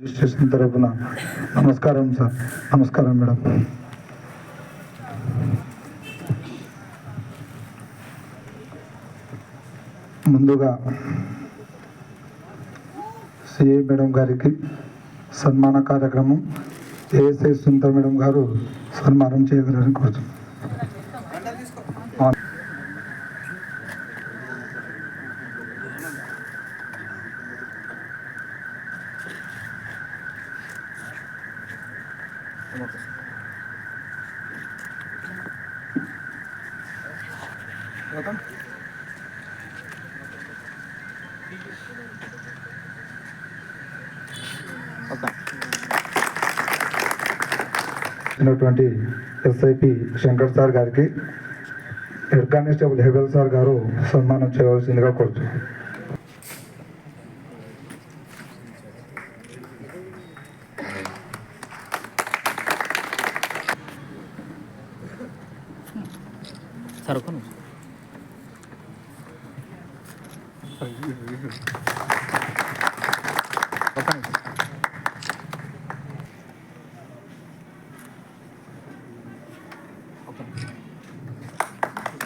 Registration తరఫున నమస్కారం sir. నమస్కారం మేడం. ముందుగా సిఏ మేడం గారికి సన్మాన కార్యక్రమం ఏఎస్ఐ సుంత మేడం గారు సన్మానం చేయగలరని కోరుతున్నాను ఉన్నటువంటి ఎస్ఐపి శంకర్ సార్ గారికి హెడ్ కానిస్టేబుల్ హెబెల్ సార్ గారు సన్మానం చేయవలసిందిగా కోరుతున్నాను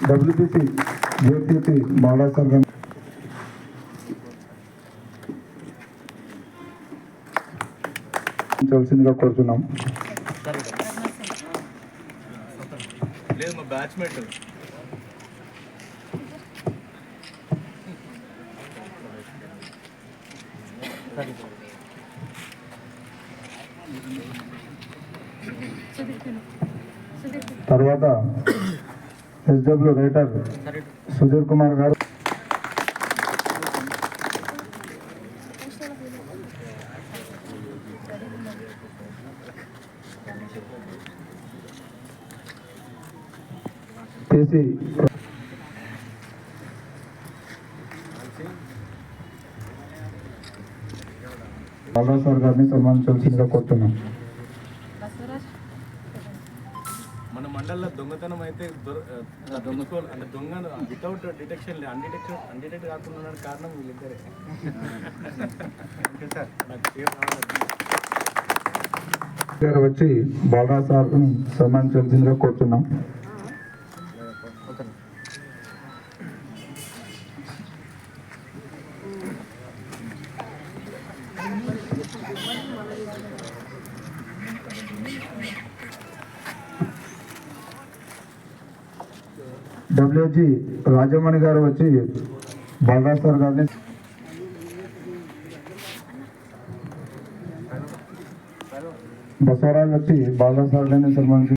డబ్ల్యూపీసీ జ్యోతిపి బాలాసర్ సార్ కోరుతున్నాం. లేదు మా బ్యాచ్మేట్ సరే సరే. తర్వాత ఎస్డబ్ల్యూ రైటర్ సరే సుధీర్ కుమార్ గారు కేసీ బాగా సార్ గారిని సన్మానించాల్సిందిగా కోరుతున్నాం అంటే దొంగ వితౌట్ డిటెక్షన్ అన్డిటెక్షన్ అన్డిటెక్ట్ కాకుండా కారణం వీళ్ళిద్దరే. Okay sir. నాకు వచ్చి బాగా సార్ని సన్మానించాల్సిందిగా కోరుతున్నాం. డబ్ల్యూజీ రాజమణి గారు వచ్చి బాగా సార్ గారిని బసవరాజు వచ్చి బాగా సార్ గారిని సన్మానించి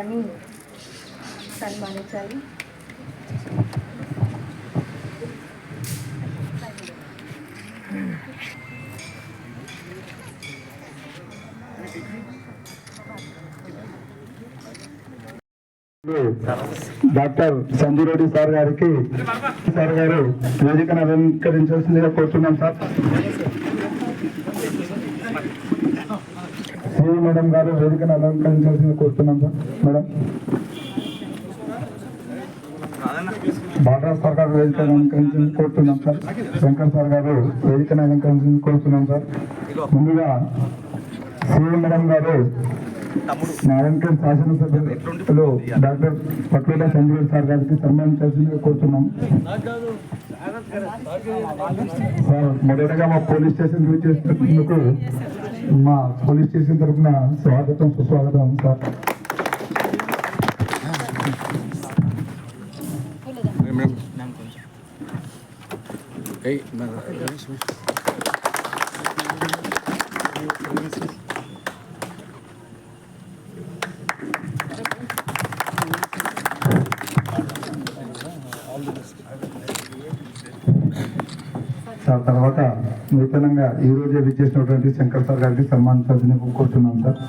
అని సన్మానించాలి డాక్టర్ సంజయ్ రెడ్డి సార్ గారికి సార్ గారు వేదికను అలంకరించాల్సిందిగా కోరుతున్నాం సార్. శ్రీ మేడం గారు వేదికను అలంకరించాల్సిందిగా కోరుతున్నాం సార్. మేడం. బాగా సార్ గారు వేదిక అలంకరించింది కోరుతున్నాం సార్. శంకర్ సార్ గారు వేదికను అలంకరించింది కోరుతున్నాం సార్. ముందుగా శ్రీ మేడం గారు నారాయణఖేడ్ శాసనసభ్యులు. డాక్టర్ పట్ల సంజయ్ సార్ గారికి సన్మానించాల్సిందిగా కోరుతున్నాం సార్ మొదటగా మా పోలీస్ స్టేషన్ యూజ్ చేసినందుకు మా పోలీస్ స్టేషన్ తరఫున స్వాగతం సుస్వాగతం సార్. నూతనంగా ఈ రోజే విచ్చేసినటువంటి శంకర్ సార్ గారికి సన్మానించాల్సిందిగా కోరుతున్నాం సార్.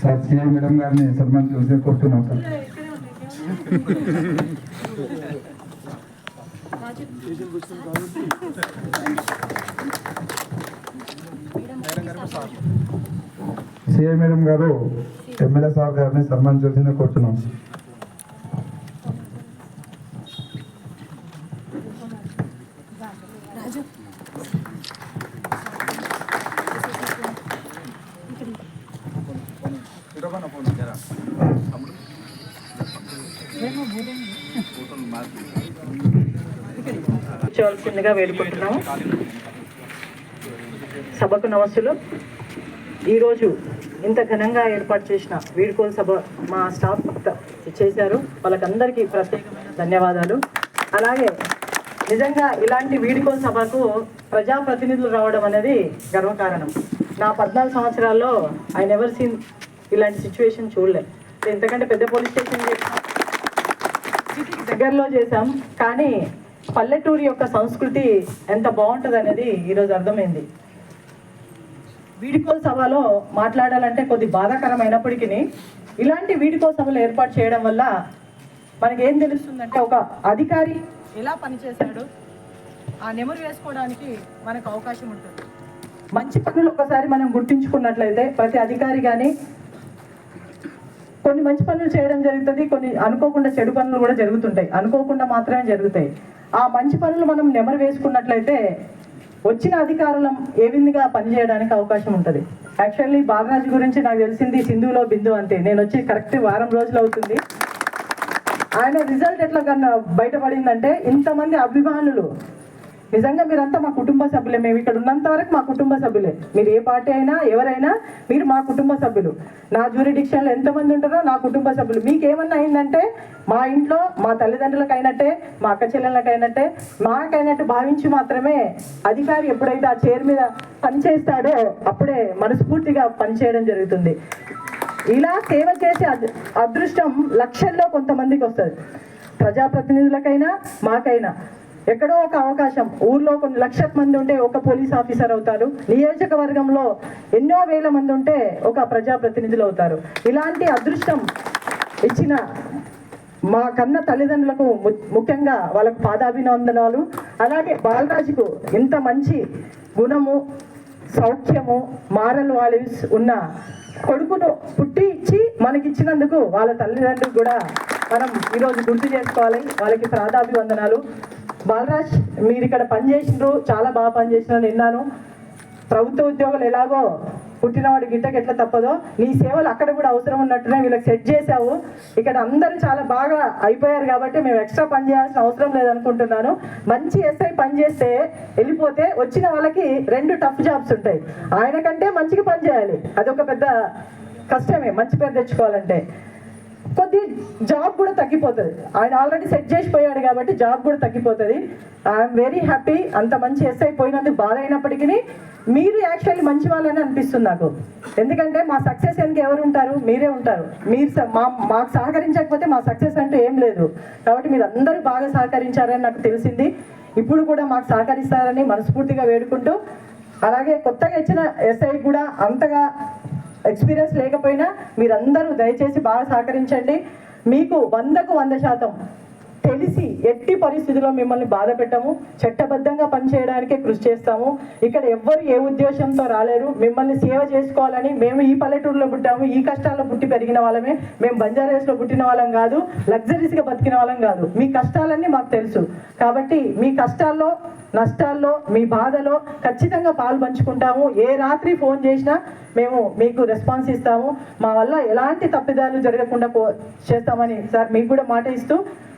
సార్ సిఐ మేడం గారిని సన్మానించవలసి కోరుతున్నాం సార్. సిఐ మేడం గారు ఎమ్మెల్యే సార్ గారిని సన్మానించవలసిందిగా కోరుతున్నాం. కూర్చోవలసిందిగా వేడుకుంటున్నాము. సభకు నమస్సులు. ఈరోజు ఇంత ఘనంగా ఏర్పాటు చేసిన వీడుకోలు సభ మా స్టాఫ్ చేశారు. వాళ్ళకందరికీ ప్రత్యేకమైన ధన్యవాదాలు. అలాగే నిజంగా ఇలాంటి వీడుకోలు సభకు ప్రజాప్రతినిధులు రావడం అనేది గర్వకారణం. నా పద్నాలుగు సంవత్సరాల్లో ఐ నెవర్ సీన్ ఇలాంటి సిచ్యువేషన్ చూడలే. ఎంతకంటే పెద్ద పోలీస్ స్టేషన్ చేసాం సిటీకి దగ్గరలో చేసాం కానీ పల్లెటూరు యొక్క సంస్కృతి ఎంత బాగుంటుంది అనేది ఈరోజు అర్థమైంది. వీడికో సభలో మాట్లాడాలంటే కొద్ది బాధాకరమైనప్పటికీ ఇలాంటి వీడికో సభలు ఏర్పాటు చేయడం వల్ల మనకి ఏం తెలుస్తుందంటే ఒక అధికారి ఎలా పనిచేశాడు ఆ నెమరు వేసుకోవడానికి మనకు అవకాశం ఉంటుంది. మంచి పనులు ఒకసారి మనం గుర్తించుకున్నట్లయితే ప్రతి అధికారి కానీ కొన్ని మంచి పనులు చేయడం జరుగుతుంది కొన్ని అనుకోకుండా చెడు పనులు కూడా జరుగుతుంటాయి అనుకోకుండా మాత్రమే జరుగుతాయి. ఆ మంచి పనులు మనం నెమరు వేసుకున్నట్లయితే వచ్చిన అధికారులం ఏ విధంగా పనిచేయడానికి అవకాశం ఉంటుంది. యాక్చువల్లీ బాలరాజు గురించి నాకు తెలిసింది సింధులో బిందు అంతే. నేను వచ్చి కరెక్ట్ వారం రోజులు అవుతుంది. ఆయన రిజల్ట్ ఎట్లా కన్నా బయటపడిందంటే ఇంతమంది అభిమానులు నిజంగా మీరంతా మా కుటుంబ సభ్యులే. మేము ఇక్కడ ఉన్నంత వరకు మా కుటుంబ సభ్యులే. మీరు ఏ పార్టీ అయినా ఎవరైనా మీరు మా కుటుంబ సభ్యులు. నా జ్యూరిడిక్షన్లో ఎంతమంది ఉంటారో నా కుటుంబ సభ్యులు. మీకు ఏమన్నా అయిందంటే మా ఇంట్లో మా తల్లిదండ్రులకు అయినట్టే మా అక్క చెల్లెళ్ళకి అయినట్టే మాకైనట్టు భావించి మాత్రమే అధికారి ఎప్పుడైతే ఆ చైర్ మీద పనిచేస్తాడో అప్పుడే మనస్ఫూర్తిగా పనిచేయడం జరుగుతుంది. ఇలా సేవ చేసే అద్- అదృష్టం లక్షల్లో కొంతమందికి వస్తుంది. ప్రజాప్రతినిధులకైనా మాకైనా. ఎక్కడో ఒక అవకాశం. ఊర్లో కొన్ని లక్ష మంది ఉంటే ఒక పోలీస్ ఆఫీసర్ అవుతారు. నియోజకవర్గంలో ఎన్నో వేల మంది ఉంటే ఒక ప్రజాప్రతినిధులు అవుతారు. ఇలాంటి అదృష్టం ఇచ్చిన మా కన్న తల్లిదండ్రులకు ము- ముఖ్యంగా వాళ్ళకు పాదాభినందనాలు. అలాగే బాలరాజుకు ఇంత మంచి గుణము సౌఖ్యము మారల్ వాల్యూస్ ఉన్న కొడుకును పుట్టి ఇచ్చి మనకి ఇచ్చినందుకు వాళ్ళ తల్లిదండ్రులు కూడా మనం ఈరోజు గుర్తు చేసుకోవాలి. వాళ్ళకి ప్రాధాభివందనాలు. బాలరాజ్ మీరు ఇక్కడ పనిచేసినారు చాలా బాగా పనిచేసినారు విన్నాను ప్రభుత్వ ఉద్యోగులు ఎలాగో పుట్టినవాడు గిట్టకి ఎట్లా తప్పదో నీ సేవలు అక్కడ కూడా అవసరం ఉన్నట్టునే వీళ్ళకి సెట్ చేసావు ఇక్కడ అందరూ చాలా బాగా అయిపోయారు కాబట్టి మేము ఎక్స్ట్రా పని చేయాల్సిన అవసరం లేదనుకుంటున్నాను. మంచి ఎస్ఐ పని చేస్తే వెళ్ళిపోతే వచ్చిన వాళ్ళకి రెండు టఫ్ జాబ్స్ ఉంటాయి. ఆయన కంటే మంచిగా పని చేయాలి. అదొక పెద్ద కష్టమే మంచి పేరు తెచ్చుకోవాలంటే. కొద్ది జాబ్ కూడా తగ్గిపోతుంది. ఆయన ఆల్రెడీ సెట్ చేసిపోయాడు కాబట్టి జాబ్ కూడా తగ్గిపోతుంది. ఐఎమ్ వెరీ హ్యాపీ అంత మంచి ఎస్ఐ పోయినందుకు బాధ అయినప్పటికీ మీరు యాక్చువల్లీ మంచి వాళ్ళని అనిపిస్తుంది నాకు. ఎందుకంటే మా సక్సెస్ ఎందుకు ఎవరు ఉంటారు? మీరే ఉంటారు. మీరు స- మా మాకు సహకరించకపోతే మా సక్సెస్ అంటూ ఏం లేదు. కాబట్టి మీరు అందరూ బాగా సహకరించారని నాకు తెలిసింది. ఇప్పుడు కూడా మాకు సహకరిస్తారని మనస్ఫూర్తిగా వేడుకుంటూ అలాగే కొత్తగా ఇచ్చిన ఎస్ఐ కూడా అంతగా ఎక్స్పీరియన్స్ లేకపోయినా మీరందరూ దయచేసి బాగా సహకరించండి. మీకు వందకు వంద శాతం తెలిసి ఎట్టి పరిస్థితిలో మిమ్మల్ని బాధ పెట్టము. చట్టబద్ధంగా పనిచేయడానికే కృషి చేస్తాము. ఇక్కడ ఎవ్వరు ఏ ఉద్దేశంతో రాలేరు. మిమ్మల్ని సేవ చేసుకోవాలని మేము ఈ పల్లెటూరులో పుట్టాము. ఈ కష్టాల్లో పుట్టి పెరిగిన వాళ్ళమే. మేము బంజారాస్లో పుట్టిన వాళ్ళం కాదు. లగ్జరీస్గా బతికిన వాళ్ళం కాదు. మీ కష్టాలన్నీ మాకు తెలుసు. కాబట్టి మీ కష్టాల్లో నష్టాల్లో మీ బాధలో ఖచ్చితంగా పాలు పంచుకుంటాము ఏ రాత్రి ఫోన్ చేసినా మేము మీకు రెస్పాన్స్ ఇస్తాము. మా వల్ల ఎలాంటి తప్పిదాలు జరగకుండా పో- చేస్తామని సార్ మీకు కూడా మాట ఇస్తూ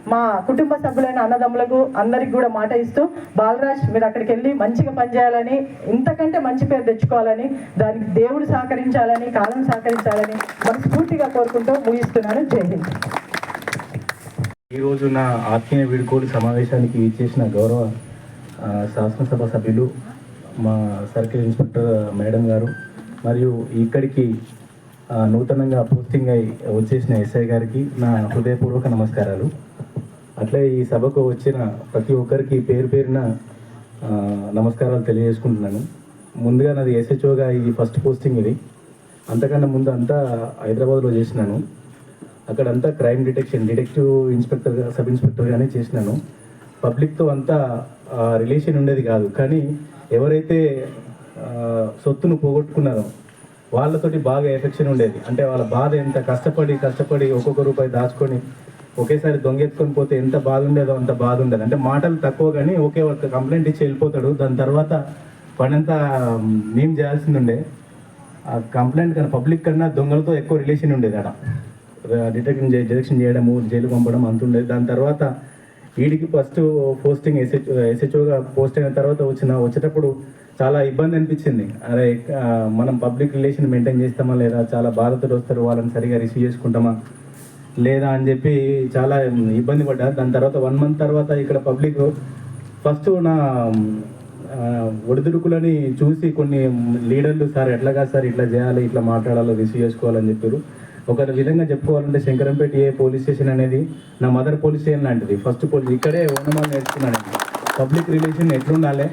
మా కుటుంబ సభ్యులైన అన్నదమ్ములకు అందరికి కూడా మాట ఇస్తూ బాలరాజ్ మీరు అక్కడికి వెళ్ళి మంచిగా పనిచేయాలని ఇంతకంటే మంచి పేరు తెచ్చుకోవాలని దానికి దేవుడు సహకరించాలని కాలం సహకరించాలని మనస్ఫూర్తిగా కోరుకుంటూ ముగిస్తున్నాను. జై హింద్. ఈరోజు నా ఆత్మీయ వీడుకోలు సమావేశానికి ఇచ్చేసిన గౌరవ శాసనసభ సభ్యులు మా సర్కిల్ ఇన్స్పెక్టర్ మేడం గారు మరియు ఇక్కడికి నూతనంగా పోస్టింగ్ అయి వచ్చేసిన ఎస్ఐ గారికి నా హృదయపూర్వక నమస్కారాలు. అట్లే ఈ సభకు వచ్చిన ప్రతి ఒక్కరికి పేరు పేరున నమస్కారాలు తెలియజేసుకుంటున్నాను. ముందుగా నాది ఎస్హెచ్ఓగా ఇది ఫస్ట్ పోస్టింగ్ ఇది. అంతకన్నా ముందు అంతా హైదరాబాద్లో చేసినాను. అక్కడంతా crime detection detective inspector sub ఇన్స్పెక్టర్గానే చేసినాను. పబ్లిక్తో అంతా రిలేషన్ ఉండేది కాదు. కానీ ఎవరైతే సొత్తును పోగొట్టుకున్నారో వాళ్ళతోటి బాగా ఎఫెక్షన్ ఉండేది. అంటే వాళ్ళ బాధ ఎంత కష్టపడి కష్టపడి ఒక్కొక్క రూపాయి దాచుకొని ఒకేసారి దొంగెత్తుకొని పోతే ఎంత బాధ ఉండేదో అంత బాధ ఉండేది. అంటే మాటలు తక్కువ కానీ ఒకే ఒక కంప్లైంట్ ఇచ్చి వెళ్ళిపోతాడు. దాని తర్వాత పనంతా మేము చేయాల్సింది ఉండే. ఆ కంప్లైంట్ కన్నా పబ్లిక్ కన్నా దొంగలతో ఎక్కువ రిలేషన్ ఉండేది అక్కడ డిటెక్షన్ డిటెక్షన్ చేయడము జైలు పంపడం అంత ఉండేది. దాని తర్వాత వీడికి ఫస్ట్ పోస్టింగ్ ఎస్హెచ్ ఎస్హెచ్ఓగా పోస్ట్ అయిన తర్వాత వచ్చిన వచ్చేటప్పుడు చాలా ఇబ్బంది అనిపించింది. అరే మనం పబ్లిక్ రిలేషన్ మెయింటైన్ చేస్తామా లేదా? చాలా బాధితులు వస్తారు వాళ్ళని సరిగా రిసీవ్ చేసుకుంటామా? లేదా అని చెప్పి చాలా ఇబ్బంది పడ్డా. దాని తర్వాత వన్ మంత్ తర్వాత ఇక్కడ పబ్లిక్ ఫస్ట్ నా ఒడిదుడుకులని చూసి కొన్ని లీడర్లు సార్ ఎట్లా కాదు సార్ ఇట్లా చేయాలి ఇట్లా మాట్లాడాలి రిసీవ్ చేసుకోవాలని చెప్పారు. ఒక విధంగా చెప్పుకోవాలంటే శంకరంపేట ఏ పోలీస్ స్టేషన్ అనేది నా మదర్ పోలీస్ స్టేషన్ లాంటిది. ఫస్ట్ పోలీస్ ఇక్కడే ఓనమాలు నేర్చుకున్నాను పబ్లిక్ రిలేషన్ ఎట్లుండాలి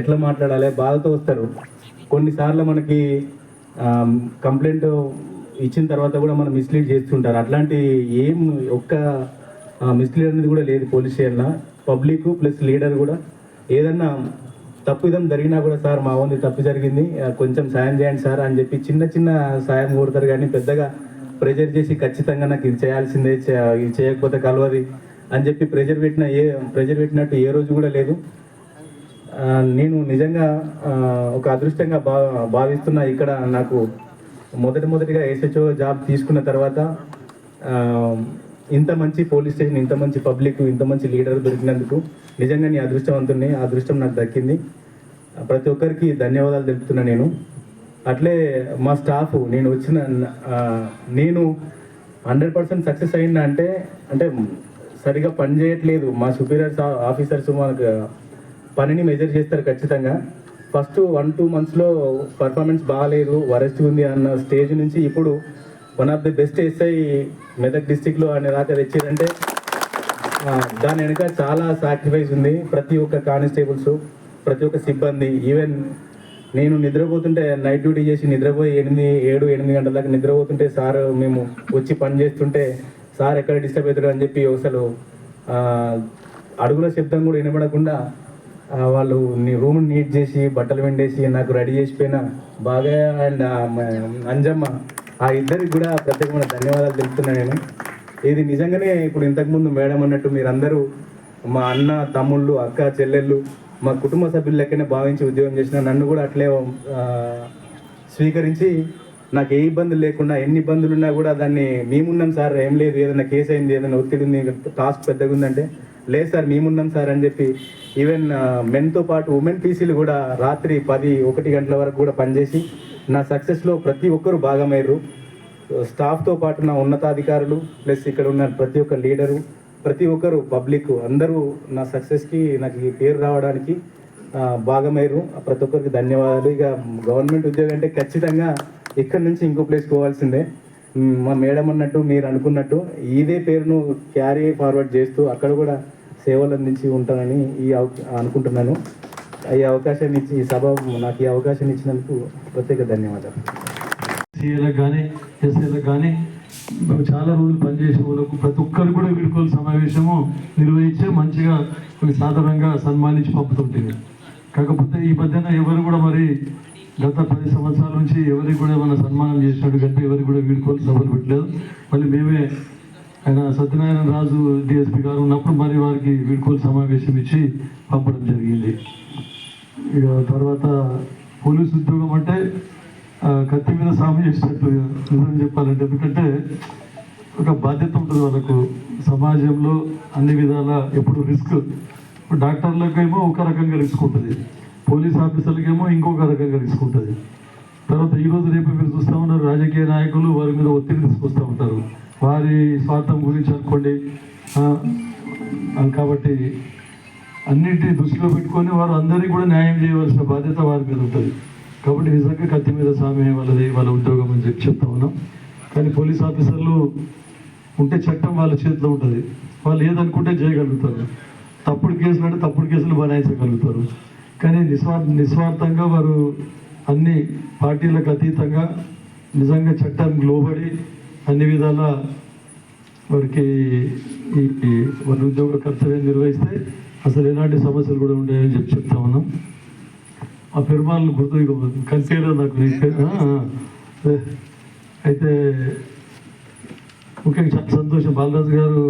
ఎట్లా మాట్లాడాలి బాధతో వస్తారు. కొన్నిసార్లు మనకి కంప్లైంట్ ఇచ్చిన తర్వాత కూడా మనం మిస్లీడ్ చేస్తుంటారు. అట్లాంటి ఏం ఒక్క మిస్లీడ్ అనేది కూడా లేదు పోలీస్ స్టేషన్లో పబ్లిక్ ప్లస్ లీడర్ కూడా. ఏదన్నా తప్పు జరిగినా కూడా సార్ మా ఉంది తప్పు జరిగింది కొంచెం సాయం చేయండి సార్ అని చెప్పి చిన్న చిన్న సాయం కోరుతారు కానీ పెద్దగా ప్రెజర్ చేసి ఖచ్చితంగా నాకు ఇది చేయాల్సిందే ఇది చేయకపోతే కలవది అని చెప్పి ప్రెజర్ పెట్టిన ఏ ప్రెజర్ పెట్టినట్టు ఏ రోజు కూడా లేదు. నేను నిజంగా ఒక అదృష్టంగా భా భావిస్తున్నా ఇక్కడ నాకు మొదటి మొదటిగా ఎస్హెచ్ఓ జాబ్ తీసుకున్న తర్వాత ఇంత మంచి పోలీస్ స్టేషన్ ఇంత మంచి పబ్లిక్ ఇంత మంచి లీడర్ దొరికినందుకు నిజంగా నీ అదృష్టవంతుని అదృష్టం నాకు దక్కింది. ప్రతి ఒక్కరికి ధన్యవాదాలు తెలుపుతున్నా నేను. అట్లే మా స్టాఫ్ నేను వచ్చిన నేను హండ్రెడ్ పర్సెంట్ సక్సెస్ అయింది అంటే అంటే సరిగా పని చేయట్లేదు. మా సుపీరియర్స్ ఆఫీసర్స్ మనకు పనిని మెజర్ చేస్తారు ఖచ్చితంగా. ఫస్ట్ వన్ టూ మంత్స్లో పర్ఫార్మెన్స్ బాగాలేదు వరెస్ట్ ఉంది అన్న స్టేజ్ నుంచి ఇప్పుడు one of the best SI Medak డిస్టిక్లో అనే దాకా తెచ్చారంటే దాని వెనుక చాలా సాక్రిఫైస్ ఉంది. ప్రతి ఒక్క కానిస్టేబుల్స్ ప్రతి ఒక్క సిబ్బంది ఈవెన్ నేను నిద్రపోతుంటే నైట్ డ్యూటీ చేసి నిద్రపోయి ఎనిమిది ఏడు ఎనిమిది గంటల దాకా నిద్రపోతుంటే సార్ మేము వచ్చి పని చేస్తుంటే సార్ ఎక్కడ డిస్టర్బ్ అవుతారు అని చెప్పి అసలు అడుగుల శబ్దం కూడా వినబడకుండా వాళ్ళు నీ రూమ్ నీట్ చేసి బట్టలు వెండేసి నాకు రెడీ చేసిపోయిన బాగా అండ్ అంజమ్మ ఆ ఇద్దరికి కూడా ప్రత్యేకమైన ధన్యవాదాలు తెలుపుతున్నా నేను. ఇది నిజంగానే ఇప్పుడు ఇంతకుముందు మేడం అన్నట్టు మీరందరూ మా అన్న తమ్ముళ్ళు అక్క చెల్లెళ్ళు మా కుటుంబ సభ్యుల లెక్కనే భావించి ఉద్యోగం చేసిన నన్ను కూడా అట్లే స్వీకరించి నాకు ఏ ఇబ్బందులు లేకుండా ఎన్ని ఇబ్బందులు ఉన్నా కూడా దాన్ని మేమున్నాం సార్ ఏం లేదు ఏదైనా కేసు అయింది ఏదైనా ఒత్తిడి ఉంది టాస్క్ పెద్దగా ఉందంటే లేదు సార్ మేమున్నాం సార్ అని చెప్పి ఈవెన్ మెన్తో పాటు ఉమెన్ పీసీలు కూడా రాత్రి పది ఒకటి గంటల వరకు కూడా పనిచేసి నా సక్సెస్లో ప్రతి ఒక్కరూ భాగమయ్యారు. స్టాఫ్తో పాటు నా ఉన్నతాధికారులు ప్లస్ ఇక్కడ ఉన్న ప్రతి ఒక్క లీడరు ప్రతి ఒక్కరు పబ్లిక్ అందరూ నా సక్సెస్కి నాకు ఈ పేరు రావడానికి భాగమయ్యారు. ప్రతి ఒక్కరికి ధన్యవాదాలు. ఇక గవర్నమెంట్ ఉద్యోగం అంటే ఖచ్చితంగా ఇక్కడ నుంచి ఇంకో ప్లేస్ పోవాల్సిందే. మా మేడం అన్నట్టు మీరు అనుకున్నట్టు ఇదే పేరును క్యారీ ఫార్వర్డ్ చేస్తూ అక్కడ కూడా సేవలు అందించి ఉంటానని ఈ అవ- అనుకుంటున్నాను. ఈ అవకాశాన్ని ఇచ్చి ఈ సభ నాకు ఈ అవకాశం ఇచ్చినందుకు ప్రత్యేక ధన్యవాదాలు. సీఏలకు కానీ ఎస్ఏలకు కానీ చాలా రోజులు పనిచేసే వాళ్ళకు ప్రతి ఒక్కరు కూడా వీడుకోలు సమావేశము నిర్వహించే మంచిగా కొన్ని సాధారణంగా సన్మానించి పంపుతుంటుంది కాకపోతే ఈ మధ్యన ఎవరు కూడా మరి గత పది సంవత్సరాల నుంచి ఎవరికి కూడా మన సన్మానం చేసినట్టు కంటే ఎవరికి కూడా వీడుకోలు సభలు పెట్టలేదు. మళ్ళీ మేమే ఆయన సత్యనారాయణ రాజు డిఎస్పి గారు ఉన్నప్పుడు మరి వారికి వీడుకోలు సమావేశం ఇచ్చి పంపడం జరిగింది. ఇక తర్వాత పోలీస్ ఉద్యోగం అంటే కత్తి మీద సాము చేసినట్టు నిజం చెప్పాలంటే. ఎందుకంటే ఒక బాధ్యత ఉంటుంది వాళ్ళకు. సమాజంలో అన్ని విధాల ఎప్పుడు రిస్క్ డాక్టర్లకేమో ఒక రకంగా రిస్క్ ఉంటుంది. పోలీస్ ఆఫీసర్లకేమో ఇంకొక రకంగా రిస్క్ ఉంటుంది. తర్వాత ఈ రోజు రేపు మీరు చూస్తూ ఉన్నారు రాజకీయ నాయకులు వారి మీద ఒత్తిడి తీసుకొస్తూ ఉంటారు. వారి స్వార్థం గురించి అనుకోండి. కాబట్టి అన్నింటినీ దృష్టిలో పెట్టుకొని వారు అందరికీ కూడా న్యాయం చేయవలసిన బాధ్యత వారి మీద ఉంటుంది. కాబట్టి నిజంగా కత్తి మీద సామ్యం వాళ్ళది వాళ్ళ ఉద్యోగం అని చెప్పి చెప్తా ఉన్నాం. కానీ పోలీస్ ఆఫీసర్లు ఉంటే చట్టం వాళ్ళ చేతిలో ఉంటుంది. వాళ్ళు ఏదనుకుంటే చేయగలుగుతారు. తప్పుడు కేసులు అంటే తప్పుడు కేసులు బనాయించగలుగుతారు. కానీ నిస్వార్ నిస్వార్థంగా వారు అన్ని పార్టీలకు అతీతంగా నిజంగా చట్టానికి లోబడి అన్ని విధాల వారికి ఈ వారి ఉద్యోగ కర్తవ్యం నిర్వహిస్తే అసలు ఎలాంటి సమస్యలు కూడా ఉండేవని చెప్పి చెప్తా ఉన్నాం. ఆ పెరుమాళ్ళు గుర్తు కనిపించలేదు నాకు. అయితే ముఖ్యంగా చాలా సంతోషం. బాలరాజు గారు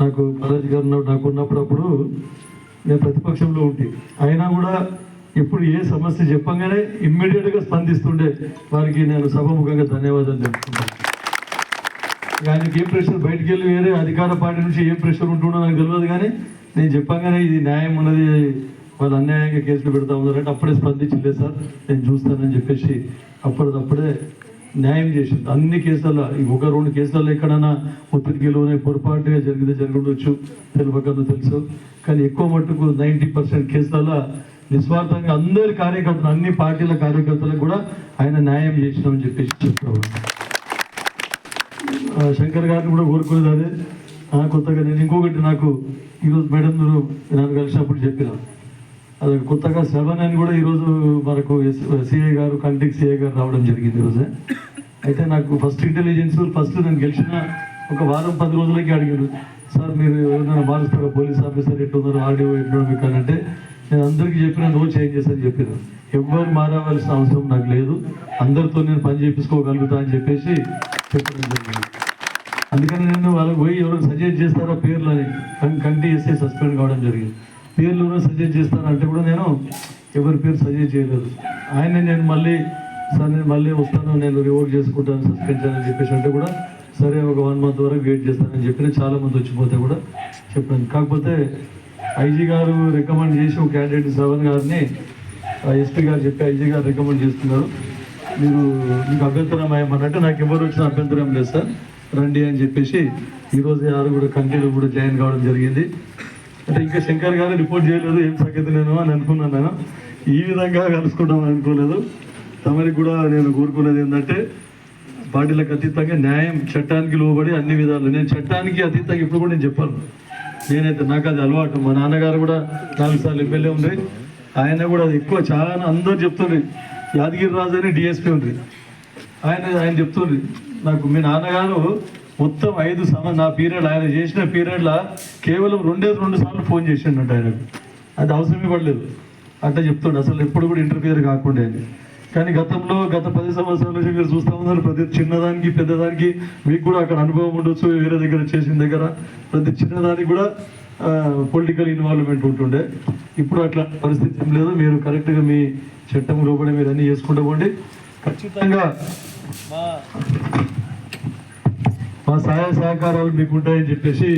నాకు బాలాజీ గారు ఉన్నప్పుడు నాకు ఉన్నప్పుడు అప్పుడు నేను ప్రతిపక్షంలో ఉంటే. అయినా కూడా ఇప్పుడు ఏ సమస్య చెప్పంగానే ఇమ్మీడియట్గా స్పందిస్తుండే. వారికి నేను సభముఖంగా ధన్యవాదాలు తెలుపుతున్నాను ఆయనకి ఏం ప్రెషర్ బయటికి వెళ్ళి వేరే అధికార పార్టీ నుంచి ఏం ప్రెషర్ ఉంటుండో నాకు తెలియదు కానీ నేను చెప్పంగానే ఇది న్యాయం ఉన్నది వాళ్ళు అన్యాయంగా కేసులు పెడతా ఉన్నారంటే అప్పుడే స్పందించలేదు సార్. నేను చూస్తానని చెప్పేసి అప్పటిదప్పుడే న్యాయం చేసింది. అన్ని కేసుల ఈ ఒక రెండు కేసులలో ఎక్కడైనా ఒత్తిడికిలోనే పొరపాటుగా జరిగితే జరుగుండొచ్చు తెలియకన్నా తెలుసు. కానీ ఎక్కువ మట్టుకు నైంటీ పర్సెంట్ కేసులలో నిస్వార్థంగా అందరి కార్యకర్తలు అన్ని పార్టీల కార్యకర్తలకు కూడా ఆయన న్యాయం చేసినామని చెప్పేసి చెప్తాను శంకర్ గారిని కూడా కోరుకునేది అదే. కొత్తగా నేను ఇంకొకటి నాకు ఈరోజు మేడం నన్ను కలిసినప్పుడు చెప్పిన అది కొత్తగా సెవెన్ అని కూడా ఈరోజు మనకు సిఏ గారు కంటికి సిఏ గారు రావడం జరిగింది ఈరోజే అయితే నాకు ఫస్ట్ ఇంటెలిజెన్స్ ఫస్ట్ నేను గెలిచిన ఒక వారం పది రోజులకి అడిగారు. సార్ మీరు ఎవరైనా మారుస్తారా? పోలీస్ ఆఫీసర్ ఎట్టున్నారు ఆర్డీఓ ఎకనామిక్ అని అంటే నేను అందరికీ చెప్పిన నో చేంజెస్ అని చెప్పాను ఎవ్వరు మారవలసిన అవసరం నాకు లేదు. అందరితో నేను పని చేపించుకోగలుగుతా అని చెప్పేసి చెప్పడం జరిగింది. అందుకని నేను వాళ్ళకి పోయి ఎవరైనా సజెస్ట్ చేస్తారో? పేర్లు అని కంటి చేస్తే సస్పెండ్ కావడం జరిగింది. పేర్లు కూడా సజెస్ట్ చేస్తారంటే కూడా నేను ఎవరి పేరు సజెస్ట్ చేయలేదు. ఆయన నేను మళ్ళీ సార్ నేను మళ్ళీ వస్తాను నేను రివోక్ చేసుకుంటాను సస్పెన్షన్ అని చెప్పేసి అంటే కూడా సరే ఒక వన్ మంత్ వరకు వెయిట్ చేస్తానని చెప్పిన చాలా మంది వచ్చిపోతే కూడా చెప్పాను. కాకపోతే ఐజీ గారు రికమెండ్ చేసి ఒక క్యాండిడేట్ శ్రవణ్ గారిని ఎస్పీ గారు చెప్పి ఐజీ గారు రికమెండ్ చేస్తున్నారు. మీరు మీకు అభ్యంతరం ఏమన్నట్టు నాకు ఎవరు వచ్చిన అభ్యంతరం లేదు సార్. రండి అని చెప్పేసి ఈరోజు ఆరు కూడా కంటిన్యూ కూడా జాయిన్ కావడం జరిగింది. ఇంకా శంకర్ గారు రిపోర్ట్ చేయలేదు ఏం సంగతి నేను అని అనుకున్నాను నేను. ఈ విధంగా కలుసుకుంటాం అనుకోలేదు. తమరికి కూడా నేను కోరుకునేది ఏంటంటే పార్టీలకు అతీతంగా న్యాయం చట్టానికి లోబడి అన్ని విధాలు. నేను చట్టానికి అతీతంగా ఇప్పుడు కూడా నేను చెప్పాను. నేనైతే నాకు అది అలవాటు. మా నాన్నగారు కూడా నాలుగు సార్లు ఎమ్మెల్యే ఉంది ఆయన కూడా అది ఎక్కువ చాలా అందరూ చెప్తుండ్రి. యాదగిరి రాజు అని డిఎస్పీ ఉంది ఆయన ఆయన చెప్తుండ్రి. నాకు మీ నాన్నగారు మొత్తం ఐదు సంవత్సరం నా పీరియడ్ ఆయన చేసిన పీరియడ్లో కేవలం రెండే రెండు సార్లు ఫోన్ చేసిండట ఆయనకు. అది అవసరమే పడలేదు. అంటే చెప్తుండే. అసలు ఎప్పుడు కూడా ఇంటర్ఫియర్ కాకుండా అని. కానీ గతంలో గత పది సంవత్సరాల నుంచి మీరు చూస్తూ ఉన్నారు. ప్రతి చిన్నదానికి పెద్దదానికి మీకు కూడా అక్కడ అనుభవం ఉండొచ్చు. వేరే దగ్గర చేసిన దగ్గర ప్రతి చిన్నదానికి కూడా పొలిటికల్ ఇన్వాల్వ్మెంట్ ఉంటుండే. ఇప్పుడు అట్లా పరిస్థితి ఏం లేదు. మీరు కరెక్ట్గా మీ చట్టం లోపల మీరు అన్నీ చేసుకుంటూ పోండి. ఖచ్చితంగా మా సహాయ సహకారాలు మీకు ఉంటాయని చెప్పేసి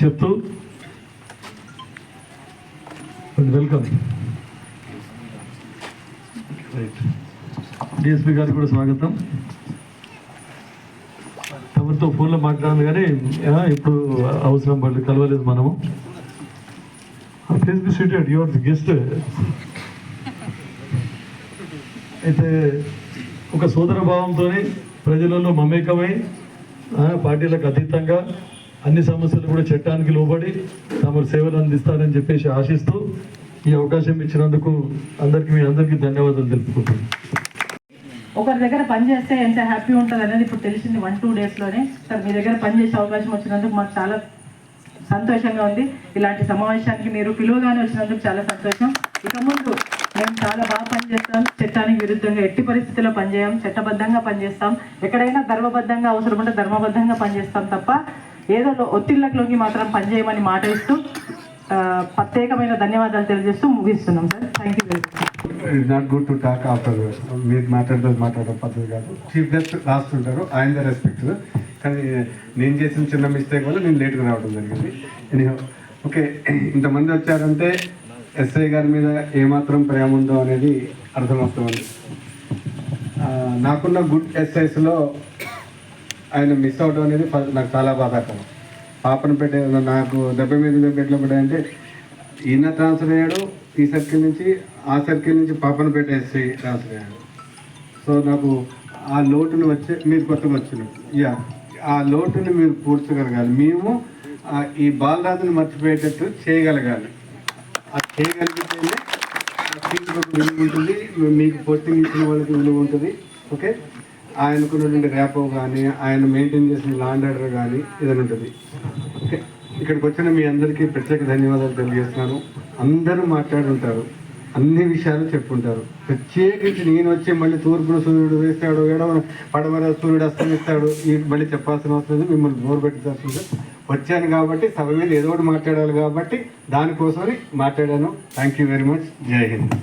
చెప్తూ వెల్కమ్. రైట్ డిఎస్పీ గారికి కూడా స్వాగతం. ఎవరితో ఫోన్లో మాట్లాడాలి కానీ ఇప్పుడు అవసరం పడలేదు కలవలేదు మనము. Please be seated you're the guest. అయితే ఒక సోదర భావంతో ప్రజలలో మమేకమై పార్టీలకు అతీతంగా అన్ని సమస్యలు కూడా చట్టానికి లోబడి తమరు సేవలు అందిస్తారని చెప్పేసి ఆశిస్తూ ఈ అవకాశం ఇచ్చినందుకు అందరికీ మీ అందరికీ ధన్యవాదాలు తెలుపుకుంటున్నాను. ఒకరి దగ్గర పని చేస్తే ఎంత హ్యాపీ ఉంటుంది అనేది ఇప్పుడు తెలిసింది వన్ టూ డేస్లోనే సార్ మీ దగ్గర పనిచేసే అవకాశం వచ్చినందుకు మాకు చాలా సంతోషంగా ఉంది. ఇలాంటి సమావేశానికి మీరు పిలువగానే వచ్చినందుకు చాలా సంతోషం. ఇక ముందు మేము చాలా బాగా పనిచేస్తాం. చట్టానికి విరుద్ధంగా ఎట్టి పరిస్థితుల్లో పనిచేయం. చట్టబద్ధంగా పనిచేస్తాం. ఎక్కడైనా ధర్మబద్ధంగా అవసరం ఉంటే ధర్మబద్ధంగా పనిచేస్తాం తప్ప ఏదో లో- మాత్రం పనిచేయమని మాట ఇస్తూ ప్రత్యేకమైన ధన్యవాదాలు తెలియజేస్తూ ముగిస్తున్నాం sir. Thank you very not good to talk after మీరు మాట్లాడదు మాట్లాడడం పద్ధతి కాదు. చీఫ్ గెస్ట్ రాస్తుంటారు. ఆయన ద రెస్పెక్ట్ కానీ నేను చేసిన చిన్న మిస్టేక్ వల్ల నేను లేట్గా రావడం జరిగింది. ఓకే ఇంతమంది వచ్చారంటే ఎస్ఐ గారి మీద ఏమాత్రం ప్రేమ ఉందో అనేది అర్థమవుతుంది. నాకున్న గుడ్ ఎస్ఐస్లో ఆయన మిస్ అవడం అనేది నాకు చాలా బాధాకరం. పాపన పెట్టే నాకు దెబ్బ మీద దెబ్బ ఎట్లా పెట్టాయంటే ఈయన ట్రాన్స్ఫర్ అయ్యాడు ఈ సర్కిల్ నుంచి ఆ సర్కిల్ నుంచి పాపను పెట్టేసి ట్రాన్స్ఫర్ అయ్యాడు. సో నాకు ఆ లోటును వచ్చే మీరు కొత్తగా వచ్చినారు యా ఆ లోటుని మీరు పూడ్చగలగాలి. మేము ఈ బాలరాజుని మర్చిపోయేటట్టు చేయగలగాలి. చేయగలిగితేనే ఆ విలువ ఉంటుంది మీకు పోస్టింగ్ ఇచ్చిన వాళ్ళకి విలువ ఉంటుంది. ఓకే ఆయనకున్నటువంటి ర్యాపో కానీ ఆయన మెయింటైన్ చేసిన లాండ్ ఆర్డర్ కానీ ఏదైనా ఉంటుంది. ఓకే ఇక్కడికి వచ్చిన మీ అందరికీ ప్రత్యేక ధన్యవాదాలు తెలియజేస్తున్నాను. అందరూ మాట్లాడుంటారు. అన్ని విషయాలు చెప్పుంటారు. ప్రత్యేకించి నేను వచ్చి మళ్ళీ తూర్పున సూర్యుడు వేస్తాడు ఎడవ పడమర సూర్యుడు అస్తమిస్తాడు ఈ మళ్ళీ చెప్పాల్సిన అవసరం లేదు. మిమ్మల్ని బోర్ పెట్టాల్సిన వచ్చాను కాబట్టి సభ మీద ఏదో ఒకటి మాట్లాడాలి కాబట్టి దానికోసమని మాట్లాడాను. థ్యాంక్ యూ వెరీ మచ్ జై హింద్